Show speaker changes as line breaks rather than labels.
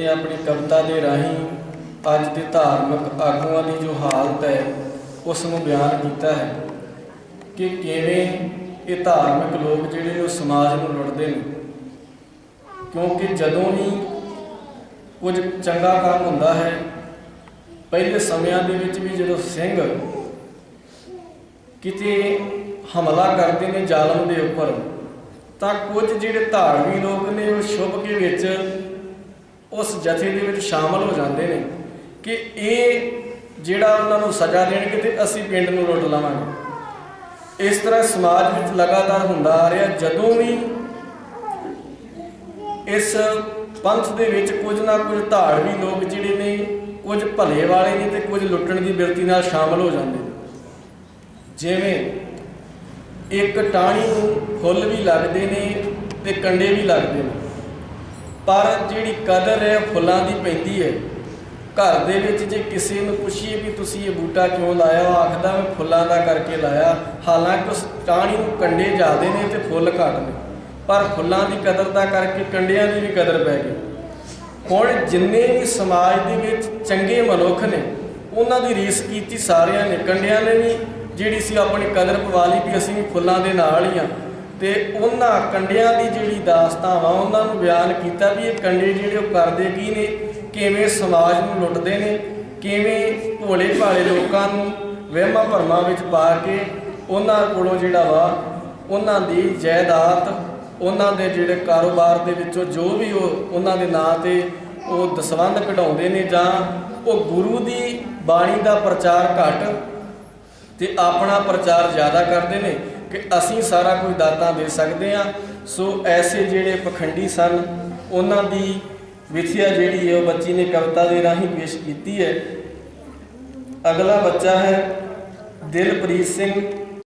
ਨੇ ਆਪਣੀ ਕਵਿਤਾ ਦੇ ਰਾਹੀਂ ਅੱਜ ਦੇ ਧਾਰਮਿਕ ਆਗੂਆਂ ਦੀ ਜੋ ਹਾਲਤ ਹੈ, ਉਸ ਨੂੰ ਬਿਆਨ ਕੀਤਾ ਹੈ ਕਿ ਕਿਵੇਂ ਇਹ ਧਾਰਮਿਕ ਲੋਕ ਜਿਹੜੇ ਨੇ ਉਹ ਸਮਾਜ ਨੂੰ ਲੁੱਟਦੇ ਨੇ। ਕਿਉਂਕਿ ਜਦੋਂ ਵੀ ਕੁਝ ਚੰਗਾ ਕੰਮ ਹੁੰਦਾ ਹੈ, ਪਹਿਲੇ ਸਮਿਆਂ ਦੇ ਵਿੱਚ ਵੀ ਜਦੋਂ ਸਿੰਘ ਕਿਤੇ ਹਮਲਾ ਕਰਦੇ ਨੇ ਜ਼ਾਲਮ ਦੇ ਉੱਪਰ, ਤਾਂ ਕੁਝ ਜਿਹੜੇ ਧਾਰਮੀ ਲੋਕ ਨੇ ਉਹ ਸ਼ੁਭ ਕੇ ਵਿੱਚ ਉਸ ਜਥੇ ਦੇ ਵਿੱਚ ਸ਼ਾਮਲ ਹੋ ਜਾਂਦੇ ਨੇ ਕਿ ਇਹ ਜਿਹੜਾ ਉਹਨਾਂ ਨੂੰ ਸਜ਼ਾ ਦੇਣਗੇ ਤੇ ਅਸੀਂ ਪਿੰਡ ਨੂੰ ਲੁੱਟ ਲਾਵਾਂਗੇ। ਇਸ ਤਰ੍ਹਾਂ ਸਮਾਜ ਵਿੱਚ ਲਗਾਤਾਰ ਹੁੰਦਾ ਆ ਰਿਹਾ, ਜਦੋਂ ਵੀ ਇਸ ਪੰਥ ਦੇ ਵਿੱਚ ਕੁਝ ਨਾ ਕੁਝ ਧਾਰਮੀ ਲੋਕ ਜਿਹੜੇ ਨੇ, ਕੁਝ ਭਲੇ ਵਾਲੇ ਨੇ ਤੇ ਕੁਝ ਲੁੱਟਣ ਦੀ ਬਿਰਤੀ ਨਾਲ ਸ਼ਾਮਲ ਹੋ ਜਾਂਦੇ ਨੇ। ਜਿਵੇਂ ਇੱਕ ਟਾਹਣੀ ਨੂੰ ਫੁੱਲ ਵੀ ਲੱਗਦੇ ਨੇ ਤੇ ਕੰਡੇ ਵੀ ਲੱਗਦੇ ਨੇ। ਪਰ ਜਿਹੜੀ ਕਦਰ ਹੈ ਫੁੱਲਾਂ ਦੀ ਪੈਂਦੀ ਹੈ। ਘਰ ਦੇ ਵਿੱਚ ਜੇ ਕਿਸੇ ਨੂੰ ਪੁੱਛੀਏ ਵੀ ਤੁਸੀਂ ਇਹ ਬੂਟਾ ਕਿਉਂ ਲਾਇਆ, ਉਹ ਆਖਦਾ, ਮੈਂ ਫੁੱਲਾਂ ਦਾ ਕਰਕੇ ਲਾਇਆ। ਹਾਲਾਂਕਿ ਉਸ ਟਾਹਣੀ ਨੂੰ ਕੰਡੇ ਜ਼ਿਆਦੇ ਨੇ ਤੇ ਫੁੱਲ ਘੱਟ ਨੇ। ਪਰ ਫੁੱਲਾਂ ਦੀ ਕਦਰ ਦਾ ਕਰਕੇ ਕੰਡਿਆਂ ਦੀ ਵੀ ਕਦਰ ਪੈ ਗਈ। ਹੁਣ ਜਿੰਨੇ ਵੀ ਸਮਾਜ ਦੇ ਵਿੱਚ ਚੰਗੇ ਮਨੁੱਖ ਨੇ, ਉਹਨਾਂ ਦੀ ਰੀਸ ਕੀਤੀ ਸਾਰਿਆਂ ਨੇ। ਕੰਡਿਆਂ ਨੇ ਵੀ, ਜਿਹੜੀ ਸੀ ਆਪਣੀ ਕਦਰ ਪਵਾ ਲਈ ਵੀ ਅਸੀਂ ਵੀ ਫੁੱਲਾਂ ਦੇ ਨਾਲ ਹੀ ਆ ਤੇ ਉਹਨਾਂ ਕੰਡਿਆਂ ਦੀ ਜਿਹੜੀ ਦਾਸਤਾਂ ਵਾ ਉਹਨਾਂ ਨੂੰ ਬਿਆਨ ਕੀਤਾ ਵੀ ਇਹ ਕੰਡੇ ਜਿਹੜੇ ਉਹ ਕਰਦੇ ਕੀ ਨੇ? ਕਿਵੇਂ ਸਮਾਜ ਨੂੰ ਲੁੱਟਦੇ ਨੇ? ਕਿਵੇਂ ਭੋਲੇ ਭਾਲੇ ਲੋਕਾਂ ਨੂੰ ਵਹਿਮਾਂ ਭਰਮਾਂ ਵਿੱਚ ਪਾ ਕੇ ਉਹਨਾਂ ਕੋਲੋਂ ਜਿਹੜਾ ਵਾ, ਉਹਨਾਂ ਦੀ ਜਾਇਦਾਦ, ਉਹਨਾਂ ਦੇ ਜਿਹੜੇ ਕਾਰੋਬਾਰ ਦੇ ਵਿੱਚੋਂ ਜੋ ਵੀ ਉਹ ਉਹਨਾਂ ਦੇ ਨਾਂ ਤੇ ਉਹ ਦਸਵੰਧ ਕਢਾਉਂਦੇ ਨੇ ਜਾਂ ਉਹ ਗੁਰੂ ਦੀ ਬਾਣੀ ਦਾ ਪ੍ਰਚਾਰ ਘੱਟ ਤੇ ਆਪਣਾ ਪ੍ਰਚਾਰ ਜ਼ਿਆਦਾ ਕਰਦੇ ਨੇ ਕਿ ਅਸੀਂ ਸਾਰਾ ਕੁਝ ਦਾਤਾਂ ਦੇ ਸਕਦੇ ਹਾਂ। ਸੋ ਐਸੇ ਜਿਹੜੇ ਪਖੰਡੀ ਸਨ, ਉਹਨਾਂ ਦੀ ਵਿਥਿਆ ਜਿਹੜੀ ਹੈ ਉਹ ਬੱਚੀ ਨੇ ਕਵਿਤਾ ਦੇ ਰਾਹੀਂ ਪੇਸ਼ ਕੀਤੀ ਹੈ। ਅਗਲਾ ਬੱਚਾ ਹੈ ਦਿਲਪ੍ਰੀਤ ਸਿੰਘ।